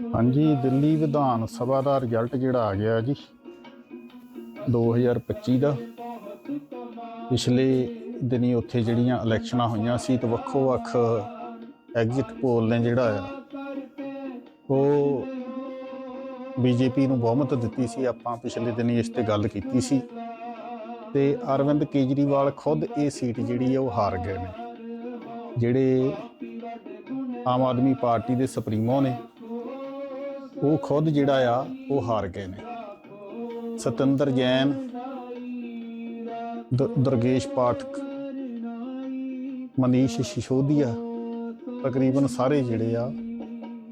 ਹਾਂਜੀ, ਦਿੱਲੀ ਵਿਧਾਨ ਸਭਾ ਦਾ ਰਿਜ਼ਲਟ ਜਿਹੜਾ ਆ ਗਿਆ ਜੀ 2025 ਦਾ। ਪਿਛਲੇ ਦਿਨੀ ਉੱਥੇ ਜਿਹੜੀਆਂ ਇਲੈਕਸ਼ਨਾਂ ਹੋਈਆਂ ਸੀ ਤੇ ਵੱਖੋ-ਵੱਖ ਐਗਜ਼ਿਟ ਪੋਲ ਨੇ ਜਿਹੜਾ ਆ, ਉਹ ਬੀਜੇਪੀ ਨੂੰ ਬਹੁਮਤ ਦਿੱਤੀ ਸੀ। ਆਪਾਂ ਪਿਛਲੇ ਦਿਨੀ ਇਸ ਤੇ ਗੱਲ ਕੀਤੀ ਸੀ ਤੇ ਅਰਵਿੰਦ ਕੇਜਰੀਵਾਲ ਖੁਦ ਇਹ ਸੀਟ ਜਿਹੜੀ ਆ, ਉਹ ਹਾਰ ਗਏ ਨੇ। ਜਿਹੜੇ ਆਮ ਆਦਮੀ ਪਾਰਟੀ ਦੇ ਸੁਪਰੀਮੋ ਨੇ ਉਹ ਖੁਦ ਜਿਹੜਾ ਆ, ਉਹ ਹਾਰ ਗਏ ਨੇ। ਸਤਿੰਦਰ ਜੈਨ, ਦ- ਦੁਰਗੇਸ਼ ਪਾਠਕ, ਮਨੀਸ਼ ਸਿਸੋਦੀਆ, ਤਕਰੀਬਨ ਸਾਰੇ ਜਿਹੜੇ ਆ,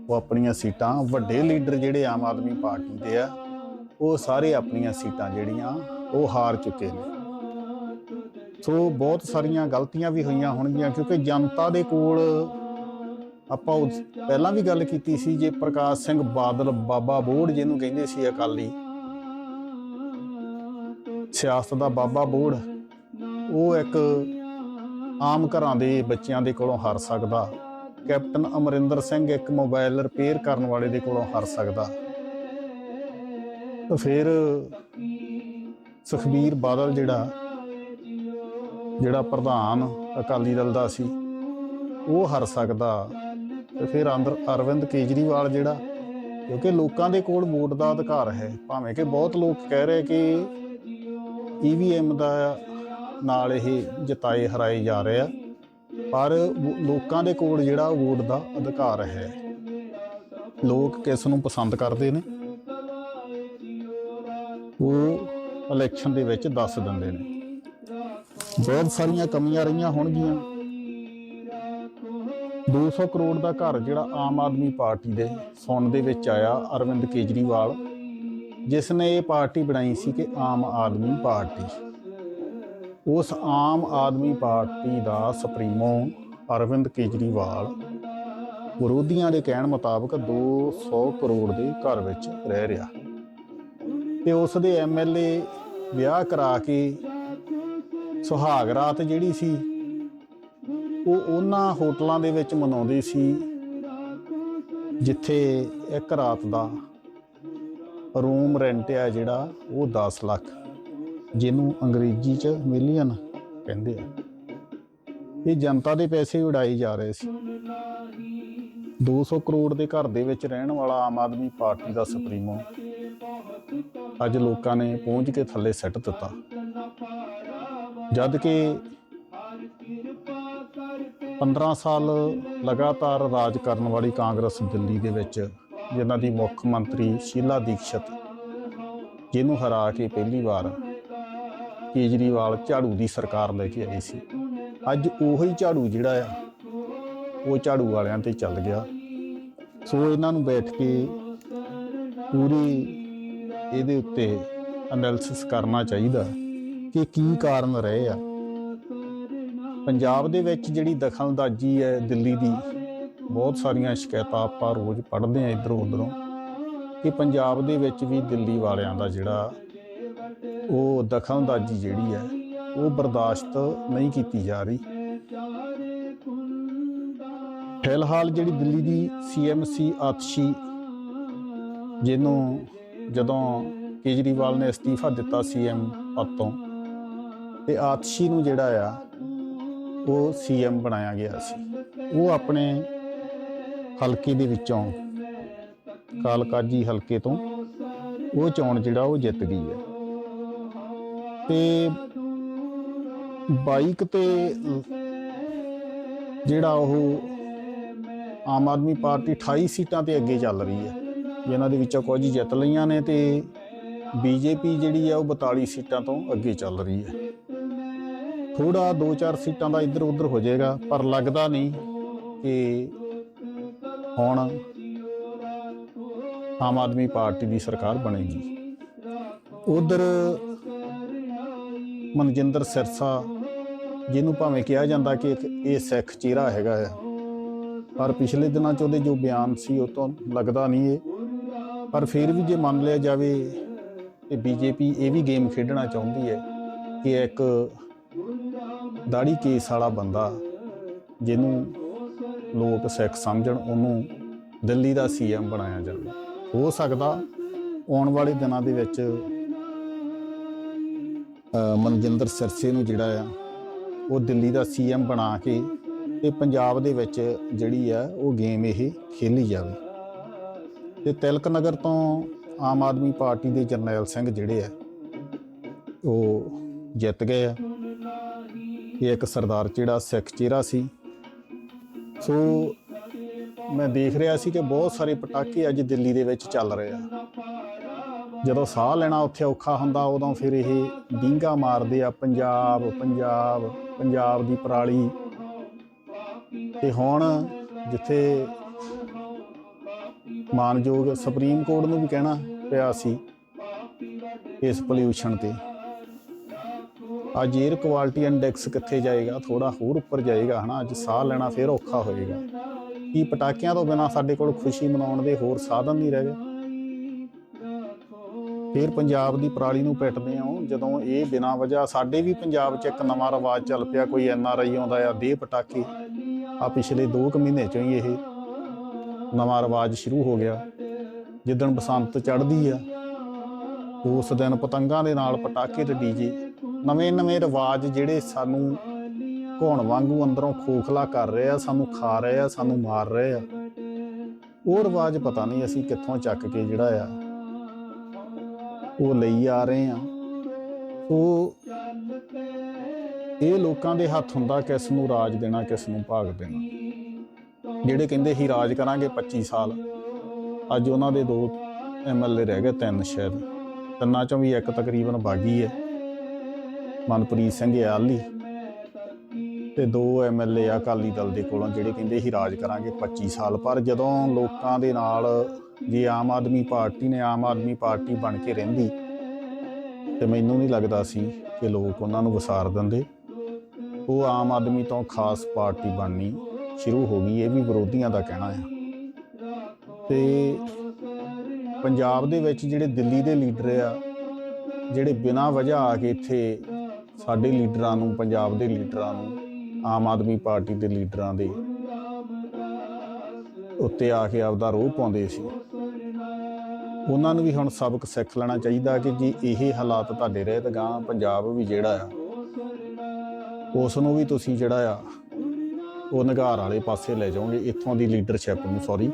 ਉਹ ਆਪਣੀਆਂ ਸੀਟਾਂ, ਵੱਡੇ ਲੀਡਰ ਜਿਹੜੇ ਆਮ ਆਦਮੀ ਪਾਰਟੀ ਦੇ ਆ, ਉਹ ਸਾਰੇ ਆਪਣੀਆਂ ਸੀਟਾਂ ਜਿਹੜੀਆਂ, ਉਹ ਹਾਰ ਚੁੱਕੇ ਨੇ। ਸੋ ਬਹੁਤ ਸਾਰੀਆਂ ਗਲਤੀਆਂ ਵੀ ਹੋਈਆਂ ਹੋਣਗੀਆਂ, ਕਿਉਂਕਿ ਜਨਤਾ ਦੇ ਕੋਲ ਆਪਾਂ ਉਸ- ਪਹਿਲਾਂ ਵੀ ਗੱਲ ਕੀਤੀ ਸੀ ਜੇ ਪ੍ਰਕਾਸ਼ ਸਿੰਘ ਬਾਦਲ ਬਾਬਾ ਬੋੜ ਜਿਹਨੂੰ ਕਹਿੰਦੇ ਸੀ ਅਕਾਲੀ, ਸਿਆਸਤ ਦਾ ਬਾਬਾ ਬੋੜ, ਉਹ ਇੱਕ ਆਮ ਘਰਾਂ ਦੇ ਬੱਚਿਆਂ ਦੇ ਕੋਲੋਂ ਹਾਰ ਸਕਦਾ, ਕੈਪਟਨ ਅਮਰਿੰਦਰ ਸਿੰਘ ਇੱਕ ਮੋਬਾਈਲ ਰਿਪੇਅਰ ਕਰਨ ਵਾਲੇ ਦੇ ਕੋਲੋਂ ਹਾਰ ਸਕਦਾ। ਤਾਂ ਫਿਰ ਸੁਖਬੀਰ ਬਾਦਲ ਜਿਹੜਾ ਜਿਹੜਾ ਪ੍ਰਧਾਨ ਅਕਾਲੀ ਦਲ ਦਾ ਸੀ, ਉਹ ਹਾਰ ਸਕਦਾ। ਤੇ ਫਿਰ ਅੰਦਰ ਅਰਵਿੰਦ ਕੇਜਰੀਵਾਲ ਜਿਹੜਾ, ਕਿਉਂਕਿ ਲੋਕਾਂ ਦੇ ਕੋਲ ਵੋਟ ਦਾ ਅਧਿਕਾਰ ਹੈ, ਭਾਵੇਂ ਕਿ ਬਹੁਤ ਲੋਕ ਕਹਿ ਰਹੇ ਕਿ ਈਵੀਐਮ ਦਾ ਨਾਲ ਇਹ ਜਿਤਾਏ, ਹਰਾਏ ਜਾ ਰਹੇ ਆ, ਪਰ ਲੋਕਾਂ ਦੇ ਕੋਲ ਜਿਹੜਾ ਵੋਟ ਦਾ ਅਧਿਕਾਰ ਹੈ, ਲੋਕ ਕਿਸ ਨੂੰ ਪਸੰਦ ਕਰਦੇ ਨੇ? ਉਹ ਇਲੈਕਸ਼ਨ ਦੇ ਵਿੱਚ ਦੱਸ ਦਿੰਦੇ ਨੇ। ਬਹੁਤ ਸਾਰੀਆਂ ਕਮੀਆਂ ਰਹੀਆਂ ਹੋਣਗੀਆਂ। 200 ਕਰੋੜ ਦਾ ਘਰ ਜਿਹੜਾ ਆਮ ਆਦਮੀ ਪਾਰਟੀ ਦੇ ਸੁਣ ਦੇ ਵਿੱਚ ਆਇਆ, ਅਰਵਿੰਦ ਕੇਜਰੀਵਾਲ ਜਿਸ ਨੇ ਇਹ ਪਾਰਟੀ ਬਣਾਈ ਸੀ ਕਿ ਆਮ ਆਦਮੀ ਪਾਰਟੀ। ਉਸ ਆਮ ਆਦਮੀ ਪਾਰਟੀ ਦਾ ਸੁਪਰੀਮੋ ਅਰਵਿੰਦ ਕੇਜਰੀਵਾਲ ਵਿਰੋਧੀਆਂ ਦੇ ਕਹਿਣ ਮੁਤਾਬਕ 200 ਕਰੋੜ ਦੇ ਘਰ ਵਿੱਚ ਰਹਿ ਰਿਹਾ। ਤੇ ਉਸ ਦੇ ਐਮਐਲਏ ਵਿਆਹ ਕਰਾ ਕੇ ਸੁਹਾਗ ਰਾਤ ਜਿਹੜੀ ਸੀ ਉਹ ਉਹਨਾਂ ਹੋਟਲਾਂ ਦੇ ਵਿੱਚ ਮਨਾਉਂਦੇ ਸੀ, ਜਿੱਥੇ ਇੱਕ ਰਾਤ ਦਾ ਰੂਮ ਰੈਂਟ ਆ ਜਿਹੜਾ, ਉਹ 10 ਲੱਖ, ਜਿਹਨੂੰ ਅੰਗਰੇਜ਼ੀ 'ਚ ਮਿਲੀਅਨ ਕਹਿੰਦੇ ਆ। ਇਹ ਜਨਤਾ ਦੇ ਪੈਸੇ ਉਡਾਏ ਜਾ ਰਹੇ ਸੀ। 200 ਕਰੋੜ ਦੇ ਘਰ ਦੇ ਵਿੱਚ ਰਹਿਣ ਵਾਲਾ ਆਮ ਆਦਮੀ ਪਾਰਟੀ ਦਾ ਸੁਪਰੀਮੋ, ਅੱਜ ਲੋਕਾਂ ਨੇ ਪਹੁੰਚ ਕੇ ਥੱਲੇ ਸੱਟ ਦਿੱਤਾ। ਜਦ ਕਿ 15 ਸਾਲ ਲਗਾਤਾਰ ਰਾਜ ਕਰਨ ਵਾਲੀ ਕਾਂਗਰਸ ਦਿੱਲੀ ਦੇ ਵਿੱਚ, ਜਿਨ੍ਹਾਂ ਦੀ ਮੁੱਖ ਮੰਤਰੀ ਸ਼ੀਲਾ ਦੀਕਸ਼ਤ, ਜਿਹਨੂੰ ਹਰਾ ਕੇ ਪਹਿਲੀ ਵਾਰ ਕੇਜਰੀਵਾਲ ਝਾੜੂ ਦੀ ਸਰਕਾਰ ਲੈ ਕੇ ਆਈ ਸੀ। ਅੱਜ ਉਹੀ ਝਾੜੂ ਜਿਹੜਾ ਆ, ਉਹ ਝਾੜੂ ਵਾਲਿਆਂ ਤੇ ਚੱਲ ਗਿਆ। ਸੋ ਇਹਨਾਂ ਨੂੰ ਬੈਠ ਕੇ ਪੂਰੀ ਇਹਦੇ ਉੱਤੇ ਐਨਾਲਿਸਿਸ ਕਰਨਾ ਚਾਹੀਦਾ ਕਿ ਕੀ ਕਾਰਨ ਰਹੇ ਆ। ਪੰਜਾਬ ਦੇ ਵਿੱਚ ਜਿਹੜੀ ਦਖਲਅੰਦਾਜ਼ੀ ਹੈ ਦਿੱਲੀ ਦੀ, ਬਹੁਤ ਸਾਰੀਆਂ ਸ਼ਿਕਾਇਤਾਂ ਆਪਾਂ ਰੋਜ਼ ਪੜ੍ਹਦੇ ਆ ਇਧਰੋਂ ਉਧਰੋਂ ਕਿ ਪੰਜਾਬ ਦੇ ਵਿੱਚ ਵੀ ਦਿੱਲੀ ਵਾਲਿਆਂ ਦਾ ਜਿਹੜਾ ਉਹ ਦਖਲਅੰਦਾਜ਼ੀ ਜਿਹੜੀ ਹੈ, ਉਹ ਬਰਦਾਸ਼ਤ ਨਹੀਂ ਕੀਤੀ ਜਾ ਰਹੀ। ਫਿਲਹਾਲ ਜਿਹੜੀ ਦਿੱਲੀ ਦੀ ਸੀਐਮਸੀ ਆਤਸ਼ੀ, ਜਿਹਨੂੰ ਜਦੋਂ ਕੇਜਰੀਵਾਲ ਨੇ ਅਸਤੀਫਾ ਦਿੱਤਾ ਸੀਐਮ ਪਦ ਤੋਂ, ਤੇ ਆਤਸ਼ੀ ਨੂੰ ਜਿਹੜਾ ਆ ਉਹ ਸੀਐਮ ਬਣਾਇਆ ਗਿਆ ਸੀ। ਉਹ ਆਪਣੇ ਹਲਕੇ ਦੇ ਵਿੱਚੋਂ ਕਾਲਕਾਜੀ ਹਲਕੇ ਤੋਂ ਉਹ ਚੋਣ ਜਿਹੜਾ ਉਹ ਜਿੱਤ ਗਈ ਹੈ। ਤੇ ਬਾਈਕ ਤੇ ਜਿਹੜਾ ਉਹ ਆਮ ਆਦਮੀ ਪਾਰਟੀ 28 ਸੀਟਾਂ ਤੇ ਅੱਗੇ ਚੱਲ ਰਹੀ ਹੈ। ਜਿਨ੍ਹਾਂ ਦੇ ਵਿੱਚੋਂ ਕੁਝ ਜਿੱਤ ਲਈਆਂ ਨੇ ਤੇ ਬੀਜੇਪੀ ਜਿਹੜੀ ਆ ਉਹ 42 ਸੀਟਾਂ ਤੋਂ ਅੱਗੇ ਚੱਲ ਰਹੀ ਹੈ। ਥੋੜਾ 2-4 ਸੀਟਾਂ ਦਾ ਇੱਧਰ ਉੱਧਰ ਹੋ ਜਾਏਗਾ, ਪਰ ਲੱਗਦਾ ਨਹੀਂ ਕਿ ਹੁਣ ਆਮ ਆਦਮੀ ਪਾਰਟੀ ਦੀ ਸਰਕਾਰ ਬਣੇਗੀ। ਉਧਰ ਮਨਜਿੰਦਰ ਸਿਰਸਾ, ਜਿਹਨੂੰ ਭਾਵੇਂ ਕਿਹਾ ਜਾਂਦਾ ਕਿ ਇੱਕ ਇਹ ਸਿੱਖ ਚਿਹਰਾ ਹੈਗਾ ਆ ਪਰ ਪਿਛਲੇ ਦਿਨਾਂ 'ਚ ਉਹਦੇ ਜੋ ਬਿਆਨ ਸੀ, ਉਹ ਤੋਂ ਲੱਗਦਾ ਨਹੀਂ ਇਹ। ਪਰ ਫਿਰ ਵੀ ਜੇ ਮੰਨ ਲਿਆ ਜਾਵੇ ਕਿ ਬੀਜੇਪੀ ਇਹ ਵੀ ਗੇਮ ਖੇਡਣਾ ਚਾਹੁੰਦੀ ਹੈ ਕਿ ਇੱਕ ਦਾੜੀ ਕੇਸ ਵਾਲਾ ਬੰਦਾ ਜਿਹਨੂੰ ਲੋਕ ਸਿੱਖ ਸਮਝਣ, ਉਹਨੂੰ ਦਿੱਲੀ ਦਾ ਸੀਐਮ ਬਣਾਇਆ ਜਾਵੇ। ਹੋ ਸਕਦਾ ਆਉਣ ਵਾਲੇ ਦਿਨਾਂ ਦੇ ਵਿੱਚ ਮਨਜਿੰਦਰ ਸਿਰਸੇ ਨੂੰ ਜਿਹੜਾ ਆ, ਉਹ ਦਿੱਲੀ ਦਾ ਸੀਐਮ ਬਣਾ ਕੇ ਤੇ ਪੰਜਾਬ ਦੇ ਵਿੱਚ ਜਿਹੜੀ ਆ, ਉਹ ਗੇਮ ਇਹ ਖੇਲੀ ਜਾਵੇ। ਤੇ ਤਿਲਕ ਨਗਰ ਤੋਂ ਆਮ ਆਦਮੀ ਪਾਰਟੀ ਦੇ ਜਰਨੈਲ ਸਿੰਘ ਜਿਹੜੇ ਆ, ਉਹ ਜਿੱਤ ਗਏ ਆ। ਇਹ ਇੱਕ ਸਰਦਾਰ ਜਿਹੜਾ ਸਿੱਖ ਚਿਹਰਾ ਸੀ। ਸੋ ਮੈਂ ਦੇਖ ਰਿਹਾ ਸੀ ਕਿ ਬਹੁਤ ਸਾਰੇ ਪਟਾਕੇ ਅੱਜ ਦਿੱਲੀ ਦੇ ਵਿੱਚ ਚੱਲ ਰਹੇ ਆ। ਜਦੋਂ ਸਾਹ ਲੈਣਾ ਉੱਥੇ ਔਖਾ ਹੁੰਦਾ, ਉਦੋਂ ਫਿਰ ਇਹ ਡੀਂਗਾ ਮਾਰਦੇ ਆ ਪੰਜਾਬ ਪੰਜਾਬ ਪੰਜਾਬ ਦੀ ਪਰਾਲੀ। ਤੇ ਹੁਣ ਜਿੱਥੇ ਮਾਨਯੋਗ ਸੁਪਰੀਮ ਕੋਰਟ ਨੂੰ ਵੀ ਕਹਿਣਾ ਪਿਆ ਸੀ, ਇਸ ਪੋਲਿਊਸ਼ਨ ਤੇ। ਅੱਜ 에ਅਰ ਕੁਆਲਿਟੀ ਇੰਡੈਕਸ ਕਿੱਥੇ ਜਾਏਗਾ? ਥੋੜਾ ਹੋਰ ਉੱਪਰ ਜਾਏਗਾ, ਹਨਾ? ਅੱਜ ਸਾਹ ਲੈਣਾ ਫਿਰ ਔਖਾ ਹੋਏਗਾ। ਕੀ ਪਟਾਕਿਆਂ ਤੋਂ ਬਿਨਾ ਸਾਡੇ ਕੋਲ ਖੁਸ਼ੀ ਮਨਾਉਣ ਦੇ ਹੋਰ ਸਾਧਨ ਨਹੀਂ ਰਹਿ ਗਏ? ਫਿਰ ਪੰਜਾਬ ਦੀ ਪਰਾਲੀ ਨੂੰ ਪਿੱਟਦੇ ਆ ਜਦੋਂ ਇਹ ਬਿਨਾਂ ਵਜ੍ਹਾ ਸਾਡੇ ਵੀ ਪੰਜਾਬ 'ਚ ਇੱਕ ਨਵਾਂ ਰਿਵਾਜ ਚੱਲ ਪਿਆ, ਕੋਈ ਐਨ ਆਰ ਆਈ ਆਉਂਦਾ ਆ, ਦੇ ਪਟਾਕੇ। ਆ ਪਿਛਲੇ 2 ਕੁ ਮਹੀਨੇ ਚੋਂ ਹੀ ਇਹ ਨਵਾਂ ਰਿਵਾਜ ਸ਼ੁਰੂ ਹੋ ਗਿਆ। ਜਿੱਦਣ ਬਸੰਤ ਚੜ੍ਹਦੀ ਆ, ਉਸ ਦਿਨ ਪਤੰਗਾਂ ਦੇ ਨਾਲ ਪਟਾਕੇ ਤੇ ਡੀਜੇ ਨਵੇਂ ਨਵੇਂ ਰਿਵਾਜ ਜਿਹੜੇ ਸਾਨੂੰ ਘੋਣ ਵਾਂਗੂ ਅੰਦਰੋਂ ਖੋਖਲਾ ਕਰ ਰਹੇ ਆ, ਸਾਨੂੰ ਖਾ ਰਹੇ ਆ, ਸਾਨੂੰ ਮਾਰ ਰਹੇ ਆ। ਉਹ ਰਿਵਾਜ ਪਤਾ ਨਹੀਂ ਅਸੀਂ ਕਿੱਥੋਂ ਚੱਕ ਕੇ ਜਿਹੜਾ ਆ, ਉਹ ਲਈ ਆ ਰਹੇ ਆ। ਸੋ ਇਹ ਲੋਕਾਂ ਦੇ ਹੱਥ ਹੁੰਦਾ ਕਿਸ ਨੂੰ ਰਾਜ ਦੇਣਾ, ਕਿਸ ਨੂੰ ਭਾਗ ਦੇਣਾ। ਜਿਹੜੇ ਕਹਿੰਦੇ ਸੀ ਰਾਜ ਕਰਾਂਗੇ 25 ਸਾਲ, ਅੱਜ ਉਹਨਾਂ ਦੇ ਦੋ ਐਮਐਲਏ ਰਹਿ ਗਏ ਤਿੰਨ ਸ਼ਾਇਦ। ਤਿੰਨਾਂ ਚੋਂ ਵੀ ਇੱਕ ਤਕਰੀਬਨ ਬਾਗੀ ਹੈ। ਮਨਪ੍ਰੀਤ ਸਿੰਘ ਆਲੀ ਤੇ ਦੋ ਐਮਐਲਏ ਆ ਅਕਾਲੀ ਦਲ ਦੇ ਕੋਲੋਂ, ਜਿਹੜੇ ਕਹਿੰਦੇ ਸੀ ਰਾਜ ਕਰਾਂਗੇ 25 ਸਾਲ ਪਰ ਜਦੋਂ ਲੋਕਾਂ ਦੇ ਨਾਲ ਜੇ ਆਮ ਆਦਮੀ ਪਾਰਟੀ ਨੇ ਆਮ ਆਦਮੀ ਪਾਰਟੀ ਬਣ ਕੇ ਰਹਿੰਦੀ ਤੇ ਮੈਨੂੰ ਨਹੀਂ ਲੱਗਦਾ ਸੀ ਕਿ ਲੋਕ ਉਹਨਾਂ ਨੂੰ ਵਿਸਾਰ ਦਿੰਦੇ। ਉਹ ਆਮ ਆਦਮੀ ਤੋਂ ਖਾਸ ਪਾਰਟੀ ਬਣਨੀ ਸ਼ੁਰੂ ਹੋ ਗਈ, ਇਹ ਵੀ ਵਿਰੋਧੀਆਂ ਦਾ ਕਹਿਣਾ ਹੈ ਤੇ ਪੰਜਾਬ ਦੇ ਵਿੱਚ ਜਿਹੜੇ ਦਿੱਲੀ ਦੇ ਲੀਡਰ ਆ, ਜਿਹੜੇ ਬਿਨਾਂ ਵਜ੍ਹਾ ਆ ਕੇ ਇੱਥੇ ਸਾਡੇ ਲੀਡਰਾਂ ਨੂੰ, ਪੰਜਾਬ ਦੇ ਲੀਡਰਾਂ ਨੂੰ, ਆਮ ਆਦਮੀ ਪਾਰਟੀ ਦੇ ਲੀਡਰਾਂ ਦੇ ਉੱਤੇ ਆ ਕੇ ਆਪਦਾ ਰੋਹ ਪਾਉਂਦੇ ਸੀ। ਉਹਨਾਂ ਨੂੰ ਵੀ ਹੁਣ ਸਬਕ ਸਿੱਖ ਲੈਣਾ ਚਾਹੀਦਾ ਕਿ ਜੇ ਇਹ ਹਾਲਾਤ ਤੁਹਾਡੇ ਰਹੇ ਤਾਂ ਗਾਂ, ਪੰਜਾਬ ਵੀ ਜਿਹੜਾ ਆ, ਉਸ ਨੂੰ ਵੀ ਤੁਸੀਂ ਜਿਹੜਾ ਆ, ਉਹ ਨਿਗਾਰ ਵਾਲੇ ਪਾਸੇ ਲੈ ਜਾਓਗੇ, ਇੱਥੋਂ ਦੀ ਲੀਡਰਸ਼ਿਪ ਨੂੰ ਸੌਰੀ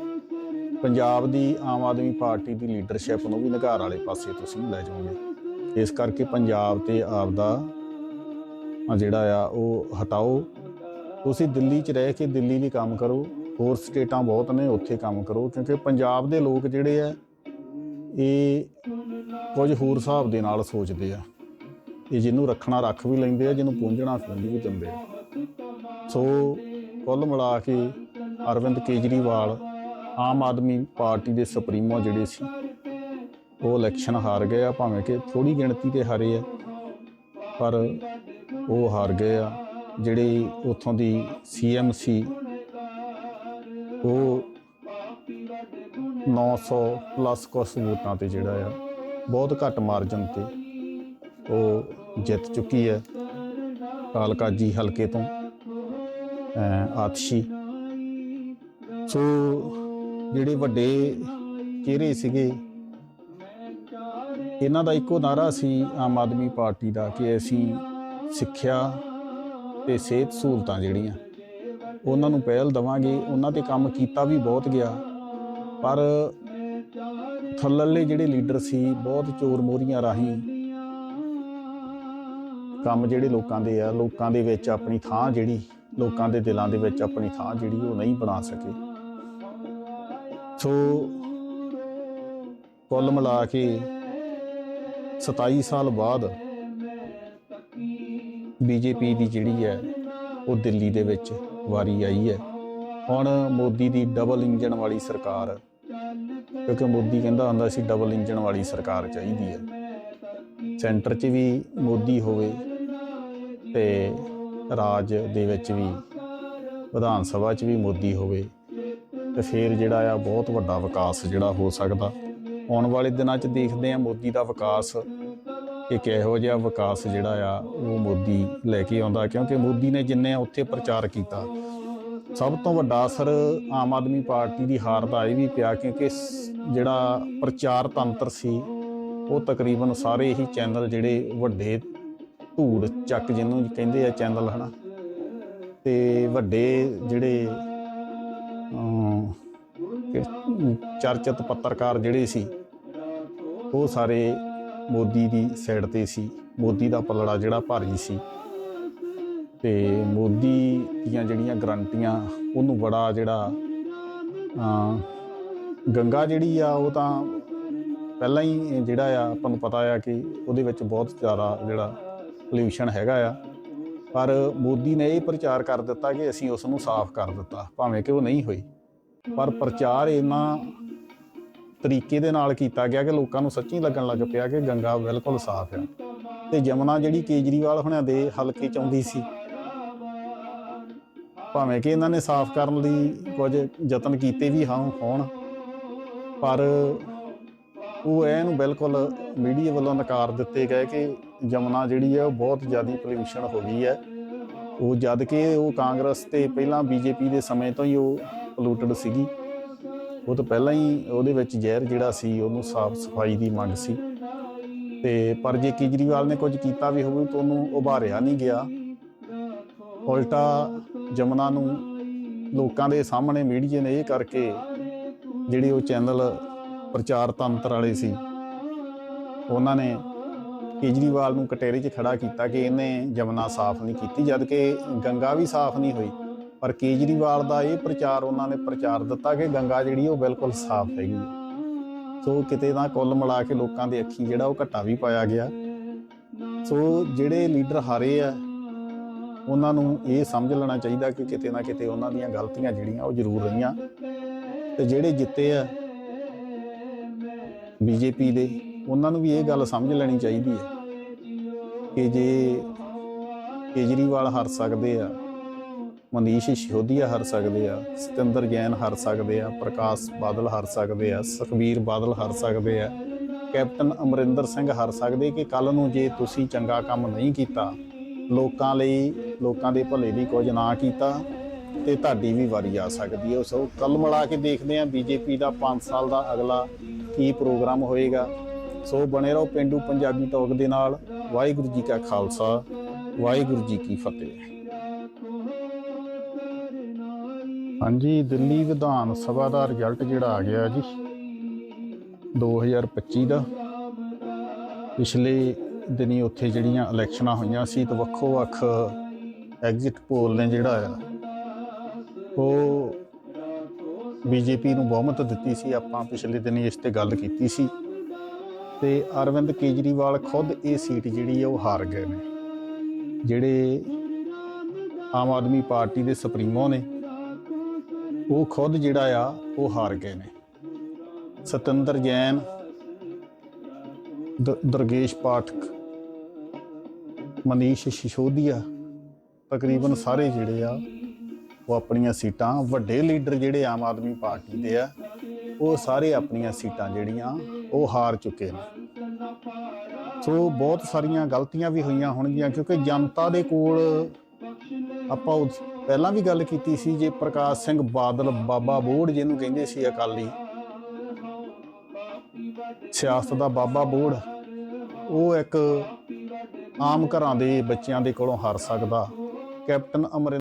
ਪੰਜਾਬ ਦੀ ਆਮ ਆਦਮੀ ਪਾਰਟੀ ਦੀ ਲੀਡਰਸ਼ਿਪ ਨੂੰ ਵੀ ਨਿਗਾਰ ਵਾਲੇ ਪਾਸੇ ਤੁਸੀਂ ਲੈ ਜਾਓਗੇ। ਇਸ ਕਰਕੇ ਪੰਜਾਬ ਤੇ ਆਪਦਾ ਆ ਜਿਹੜਾ ਆ, ਉਹ ਹਟਾਓ। ਤੁਸੀਂ ਦਿੱਲੀ 'ਚ ਰਹਿ ਕੇ ਦਿੱਲੀ ਲਈ ਕੰਮ ਕਰੋ। ਹੋਰ ਸਟੇਟਾਂ ਬਹੁਤ ਨੇ, ਉੱਥੇ ਕੰਮ ਕਰੋ। ਕਿਉਂਕਿ ਪੰਜਾਬ ਦੇ ਲੋਕ ਜਿਹੜੇ ਆ, ਇਹ ਕੁਝ ਹੋਰ ਹਿਸਾਬ ਦੇ ਨਾਲ ਸੋਚਦੇ ਆ। ਇਹ ਜਿਹਨੂੰ ਰੱਖਣਾ ਰੱਖ ਵੀ ਲੈਂਦੇ ਆ, ਜਿਹਨੂੰ ਪੂੰਝਣਾ ਪੂੰਝ ਵੀ ਦਿੰਦੇ ਆ। ਸੋ ਕੁੱਲ ਮਿਲਾ ਕੇ ਅਰਵਿੰਦ ਕੇਜਰੀਵਾਲ ਆਮ ਆਦਮੀ ਪਾਰਟੀ ਦੇ ਸੁਪਰੀਮੋ ਜਿਹੜੇ ਸੀ, ਉਹ ਇਲੈਕਸ਼ਨ ਹਾਰ ਗਏ ਆ। ਭਾਵੇਂ ਕਿ ਥੋੜੀ ਗਿਣਤੀ ਤੇ ਹਾਰੇ ਆ, ਪਰ ਉਹ ਹਾਰ ਗਏ ਆ। ਜਿਹੜੇ ਉੱਥੋਂ ਦੀ ਸੀਐਮ ਸੀ, ਉਹ 900 ਪਲੱਸ ਕੁਛ ਵੋਟਾਂ ਤੇ ਜਿਹੜਾ ਆ, ਬਹੁਤ ਘੱਟ ਮਾਰਜਨ ਤੇ ਉਹ ਜਿੱਤ ਚੁੱਕੀ ਹੈ। ਕਾਲਕਾ ਜੀ ਹਲਕੇ ਤੋਂ ਆਤਸ਼ੀ। ਸੋ ਜਿਹੜੇ ਵੱਡੇ ਚਿਹਰੇ ਸੀਗੇ, ਇਹਨਾਂ ਦਾ ਇੱਕੋ ਨਾਰਾ ਸੀ ਆਮ ਆਦਮੀ ਪਾਰਟੀ ਦਾ ਕਿ ਅਸੀਂ ਸਿੱਖਿਆ ਤੇ ਸਿਹਤ ਸਹੂਲਤਾਂ ਜਿਹੜੀਆਂ, ਉਹਨਾਂ ਨੂੰ ਪਹਿਲ ਦਵਾਂਗੇ। ਉਹਨਾਂ ਤੇ ਕੰਮ ਕੀਤਾ ਵੀ ਬਹੁਤ ਗਿਆ, ਪਰ ਥੱਲਲੇ ਜਿਹੜੇ ਲੀਡਰ ਸੀ, ਬਹੁਤ ਚੋਰ ਮੋਰੀਆਂ ਰਾਹੀਂ ਕੰਮ ਜਿਹੜੇ ਲੋਕਾਂ ਦੇ ਆ, ਲੋਕਾਂ ਦੇ ਵਿੱਚ ਆਪਣੀ ਥਾਂ ਜਿਹੜੀ, ਲੋਕਾਂ ਦੇ ਦਿਲਾਂ ਦੇ ਵਿੱਚ ਆਪਣੀ ਥਾਂ ਜਿਹੜੀ ਉਹ ਨਹੀਂ ਬਣਾ ਸਕੇ। ਸੋ ਕੁੱਲ ਮਿਲਾ ਕੇ 27 ਸਾਲ ਬਾਅਦ ਬੀਜੇਪੀ ਦੀ ਜਿਹੜੀ ਹੈ, ਉਹ ਦਿੱਲੀ ਦੇ ਵਿੱਚ ਵਾਰੀ ਆਈ ਹੈ। ਹੁਣ ਮੋਦੀ ਦੀ ਡਬਲ ਇੰਜਨ ਵਾਲੀ ਸਰਕਾਰ, ਕਿਉਂਕਿ ਮੋਦੀ ਕਹਿੰਦਾ ਹੁੰਦਾ ਸੀ ਡਬਲ ਇੰਜਨ ਵਾਲੀ ਸਰਕਾਰ ਚਾਹੀਦੀ ਹੈ। ਸੈਂਟਰ 'ਚ ਵੀ ਮੋਦੀ ਹੋਵੇ ਤੇ ਰਾਜ ਦੇ ਵਿੱਚ ਵੀ, ਵਿਧਾਨ ਸਭਾ 'ਚ ਵੀ ਮੋਦੀ ਹੋਵੇ, ਤੇ ਫਿਰ ਜਿਹੜਾ ਆ ਬਹੁਤ ਵੱਡਾ ਵਿਕਾਸ ਜਿਹੜਾ ਹੋ ਸਕਦਾ। ਆਉਣ ਵਾਲੇ ਦਿਨਾਂ 'ਚ ਦੇਖਦੇ ਆ ਮੋਦੀ ਦਾ ਵਿਕਾਸ ਇੱਕ ਇਹੋ ਜਿਹਾ ਵਿਕਾਸ ਜਿਹੜਾ ਆ, ਉਹ ਮੋਦੀ ਲੈ ਕੇ ਆਉਂਦਾ, ਕਿਉਂਕਿ ਮੋਦੀ ਨੇ ਜਿੰਨੇ ਉੱਥੇ ਪ੍ਰਚਾਰ ਕੀਤਾ, ਸਭ ਤੋਂ ਵੱਡਾ ਅਸਰ ਆਮ ਆਦਮੀ ਪਾਰਟੀ ਦੀ ਹਾਰ ਦਾ ਇਹ ਵੀ ਪਿਆ, ਕਿਉਂਕਿ ਜਿਹੜਾ ਪ੍ਰਚਾਰ ਤੰਤਰ ਸੀ, ਉਹ ਤਕਰੀਬਨ ਸਾਰੇ ਹੀ ਚੈਨਲ ਜਿਹੜੇ ਵੱਡੇ ਧੂੜ ਚੱਕ ਜਿਹਨੂੰ ਕਹਿੰਦੇ ਆ ਚੈਨਲ, ਹਨਾ? ਤੇ ਵੱਡੇ ਜਿਹੜੇ ਚਰਚਿਤ ਪੱਤਰਕਾਰ ਜਿਹੜੇ ਸੀ, ਉਹ ਸਾਰੇ ਮੋਦੀ ਦੀ ਸਾਈਡ ਤੇ ਸੀ। ਮੋਦੀ ਦਾ ਪਲੜਾ ਜਿਹੜਾ ਭਾਰੀ ਸੀ। ਤੇ ਮੋਦੀ ਦੀਆਂ ਜਿਹੜੀਆਂ ਗਰੰਟੀਆਂ, ਉਹਨੂੰ ਬੜਾ ਜਿਹੜਾ ਗੰਗਾ ਜਿਹੜੀ ਆ, ਉਹ ਤਾਂ ਪਹਿਲਾਂ ਹੀ ਜਿਹੜਾ ਆ, ਆਪਾਂ ਨੂੰ ਪਤਾ ਆ ਕਿ ਉਹਦੇ ਵਿੱਚ ਬਹੁਤ ਜ਼ਿਆਦਾ ਜਿਹੜਾ ਪੋਲਿਊਸ਼ਨ ਹੈਗਾ ਆ। ਪਰ ਮੋਦੀ ਨੇ ਇਹ ਪ੍ਰਚਾਰ ਕਰ ਦਿੱਤਾ ਕਿ ਅਸੀਂ ਉਸ ਨੂੰ ਸਾਫ਼ ਕਰ ਦਿੱਤਾ, ਭਾਵੇਂ ਕਿ ਉਹ ਨਹੀਂ ਹੋਈ। ਪਰ ਪ੍ਰਚਾਰ ਇੰਨਾ ਤਰੀਕੇ ਦੇ ਨਾਲ ਕੀਤਾ ਗਿਆ ਕਿ ਲੋਕਾਂ ਨੂੰ ਸੱਚੀ ਲੱਗਣ ਲੱਗ ਪਿਆ ਕਿ ਗੰਗਾ ਬਿਲਕੁਲ ਸਾਫ਼ ਆ। ਤੇ ਜਮਨਾ ਜਿਹੜੀ ਕੇਜਰੀਵਾਲ ਹੁਣਾਂ ਦੇ ਹਲਕੇ ਚ ਆਉਂਦੀ ਸੀ, ਭਾਵੇਂ ਕਿ ਇਹਨਾਂ ਨੇ ਸਾਫ਼ ਕਰਨ ਲਈ ਕੁਝ ਯਤਨ ਕੀਤੇ ਵੀ ਹਾਂ, ਹੋਣ, ਪਰ ਉਹ ਇਹਨੂੰ ਬਿਲਕੁਲ ਮੀਡੀਆ ਵੱਲੋਂ ਨਕਾਰ ਦਿੱਤੇ ਗਏ ਕਿ ਜਮਨਾ ਜਿਹੜੀ ਹੈ ਉਹ ਬਹੁਤ ਜ਼ਿਆਦਾ ਪੋਲਿਊਸ਼ਨ ਹੋ ਗਈ ਹੈ। ਉਹ ਜਦ ਕਿ ਉਹ ਕਾਂਗਰਸ ਤੇ ਪਹਿਲਾਂ ਬੀਜੇਪੀ ਦੇ ਸਮੇਂ ਤੋਂ ਹੀ ਉਹ ਪੋਲੂਟਡ ਸੀਗੀ। ਉਹ ਤਾਂ ਪਹਿਲਾਂ ਹੀ ਉਹਦੇ ਵਿੱਚ ਜ਼ਹਿਰ ਜਿਹੜਾ ਸੀ, ਉਹਨੂੰ ਸਾਫ਼ ਸਫ਼ਾਈ ਦੀ ਮੰਗ ਸੀ। ਤੇ ਪਰ ਜੇ ਕੇਜਰੀਵਾਲ ਨੇ ਕੁਝ ਕੀਤਾ ਵੀ ਹੋਵੇ ਤਾਂ ਉਹਨੂੰ ਉਭਾਰਿਆ ਨਹੀਂ ਗਿਆ। ਉਲਟਾ ਜਮਨਾ ਨੂੰ ਲੋਕਾਂ ਦੇ ਸਾਹਮਣੇ ਮੀਡੀਆ ਨੇ ਇਹ ਕਰਕੇ ਜਿਹੜੇ ਉਹ ਚੈਨਲ ਪ੍ਰਚਾਰ ਤੰਤਰ ਵਾਲੇ ਸੀ, ਉਹਨਾਂ ਨੇ ਕੇਜਰੀਵਾਲ ਨੂੰ ਕਟਹਿਰੇ 'ਚ ਖੜਾ ਕੀਤਾ ਕਿ ਇਹਨੇ ਜਮਨਾ ਸਾਫ਼ ਨਹੀਂ ਕੀਤੀ, ਜਦ ਕਿ ਗੰਗਾ ਵੀ ਸਾਫ਼ ਨਹੀਂ ਹੋਈ। ਪਰ ਕੇਜਰੀਵਾਲ ਦਾ ਇਹ ਪ੍ਰਚਾਰ ਉਹਨਾਂ ਨੇ ਪ੍ਰਚਾਰ ਦਿੱਤਾ ਕਿ ਗੰਗਾ ਜਿਹੜੀ ਉਹ ਬਿਲਕੁਲ ਸਾਫ਼ ਹੈਗੀ ਸੋ ਕਿਤੇ ਨਾ ਕੁੱਲ ਮਿਲਾ ਕੇ ਲੋਕਾਂ ਦੇ ਅੱਖੀ ਜਿਹੜਾ ਉਹ ਘਟਾ ਵੀ ਪਾਇਆ ਗਿਆ। ਸੋ ਜਿਹੜੇ ਲੀਡਰ ਹਾਰੇ ਆ, ਉਹਨਾਂ ਨੂੰ ਇਹ ਸਮਝ ਲੈਣਾ ਚਾਹੀਦਾ ਕਿ ਕਿਤੇ ਨਾ ਕਿਤੇ ਉਹਨਾਂ ਦੀਆਂ ਗਲਤੀਆਂ ਜਿਹੜੀਆਂ ਉਹ ਜ਼ਰੂਰ ਰਹੀਆਂ। ਤੇ ਜਿਹੜੇ ਜਿੱਤੇ ਆ ਬੀਜੇਪੀ ਦੇ, ਉਹਨਾਂ ਨੂੰ ਵੀ ਇਹ ਗੱਲ ਸਮਝ ਲੈਣੀ ਚਾਹੀਦੀ ਹੈ ਕਿ ਜੇ ਕੇਜਰੀਵਾਲ ਹਾਰ ਸਕਦੇ ਆ ਮਨੀਸ਼ ਸਿਸੋਦੀਆ ਹਾਰ ਸਕਦੇ ਆ, ਸਤਿੰਦਰ ਜੈਨ ਹਾਰ ਸਕਦੇ ਆ, ਪ੍ਰਕਾਸ਼ ਬਾਦਲ ਹਾਰ ਸਕਦੇ ਆ, ਸੁਖਬੀਰ ਬਾਦਲ ਹਾਰ ਸਕਦੇ ਆ, ਕੈਪਟਨ ਅਮਰਿੰਦਰ ਸਿੰਘ ਹਾਰ ਸਕਦੇ ਕਿ ਕੱਲ ਨੂੰ ਜੇ ਤੁਸੀਂ ਚੰਗਾ ਕੰਮ ਨਹੀਂ ਕੀਤਾ, ਲੋਕਾਂ ਲਈ, ਲੋਕਾਂ ਦੇ ਭਲੇ ਲਈ ਕੁਝ ਨਾ ਕੀਤਾ ਤੇ ਤੁਹਾਡੀ ਵੀ ਵਾਰੀ ਆ ਸਕਦੀ ਹੈ। ਸੋ ਕੱਲ ਮਿਲਾ ਕੇ ਦੇਖਦੇ ਹਾਂ ਬੀਜੇਪੀ ਦਾ 5 ਸਾਲ ਦਾ ਅਗਲਾ ਕੀ ਪ੍ਰੋਗਰਾਮ ਹੋਏਗਾ। ਸੋ ਬਣੇ ਰਹੋ ਪਿੰਡੂ ਪੰਜਾਬੀ ਟਾਕ ਦੇ ਨਾਲ। ਵਾਹਿਗੁਰੂ ਜੀ ਕਾ ਖਾਲਸਾ, ਵਾਹਿਗੁਰੂ ਜੀ ਕੀ ਫਤਿਹ। ਹਾਂਜੀ, ਦਿੱਲੀ ਵਿਧਾਨ ਸਭਾ ਦਾ ਰਿਜ਼ਲਟ ਜਿਹੜਾ ਆ ਗਿਆ ਜੀ 2025 ਦਾ। ਪਿਛਲੇ ਦਿਨੀ ਉੱਥੇ ਜਿਹੜੀਆਂ ਇਲੈਕਸ਼ਨਾਂ ਹੋਈਆਂ ਸੀ ਤਾਂ ਵੱਖੋ ਵੱਖ ਐਗਜ਼ਿਟ ਪੋਲ ਨੇ ਜਿਹੜਾ ਆ, ਉਹ ਬੀਜੇਪੀ ਨੂੰ ਬਹੁਮਤ ਦਿੱਤੀ ਸੀ। ਆਪਾਂ ਪਿਛਲੇ ਦਿਨੀ ਇਸ ਤੇ ਗੱਲ ਕੀਤੀ ਸੀ ਤੇ ਅਰਵਿੰਦ ਕੇਜਰੀਵਾਲ ਖੁਦ ਇਹ ਸੀਟ ਜਿਹੜੀ ਆ, ਉਹ ਹਾਰ ਗਏ ਨੇ। ਜਿਹੜੇ ਆਮ ਆਦਮੀ ਪਾਰਟੀ ਦੇ ਸੁਪਰੀਮੋ ਨੇ ਉਹ ਖੁਦ ਜਿਹੜਾ ਆ, ਉਹ ਹਾਰ ਗਏ ਨੇ। ਸਤਿੰਦਰ ਜੈਨ, ਦ- ਦੁਰਗੇਸ਼ ਪਾਠਕ, ਮਨੀਸ਼ ਸਿਸੋਦੀਆ, ਤਕਰੀਬਨ ਸਾਰੇ ਜਿਹੜੇ ਆ, ਉਹ ਆਪਣੀਆਂ ਸੀਟਾਂ, ਵੱਡੇ ਲੀਡਰ ਜਿਹੜੇ ਆਮ ਆਦਮੀ ਪਾਰਟੀ ਦੇ ਆ, ਉਹ ਸਾਰੇ ਆਪਣੀਆਂ ਸੀਟਾਂ ਜਿਹੜੀਆਂ, ਉਹ ਹਾਰ ਚੁੱਕੇ ਨੇ। ਸੋ ਬਹੁਤ ਸਾਰੀਆਂ ਗਲਤੀਆਂ ਵੀ ਹੋਈਆਂ ਹੋਣਗੀਆਂ, ਕਿਉਂਕਿ ਜਨਤਾ ਦੇ ਕੋਲ ਆਪਾਂ ਉਸ- ਪਹਿਲਾਂ ਵੀ ਗੱਲ ਕੀਤੀ ਸੀ ਜੇ ਪ੍ਰਕਾਸ਼ ਸਿੰਘ ਬਾਦਲ ਬਾਬਾ ਬੋੜ ਜਿਹਨੂੰ ਕਹਿੰਦੇ ਸੀ ਅਕਾਲੀ। ਸਿਆਸਤ ਦਾ ਬਾਬਾ ਬੋੜ, ਉਹ ਇੱਕ ਆਮ ਘਰਾਂ ਦੇ ਬੱਚਿਆਂ ਦੇ ਕੋਲੋਂ ਹਾਰ ਸਕਦਾ। ਕੈਪਟਨ ਅਮਰਿੰਦਰ